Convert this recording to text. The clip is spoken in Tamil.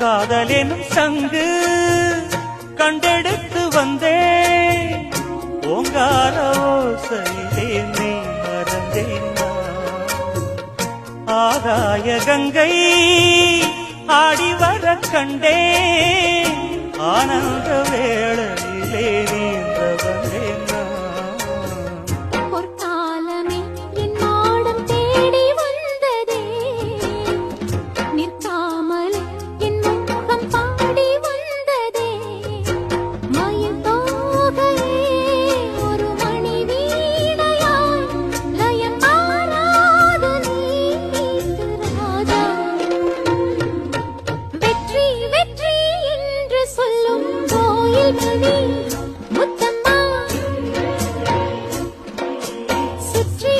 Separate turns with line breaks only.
காதலெனும் சங்கு கண்டெடுத்து வந்தே. ஓங்கார ஓசையிலே நீ மறந்தேன் ஆகாய கங்கை ஆடி வர
கண்டே ஆனந்தவே சுற்றி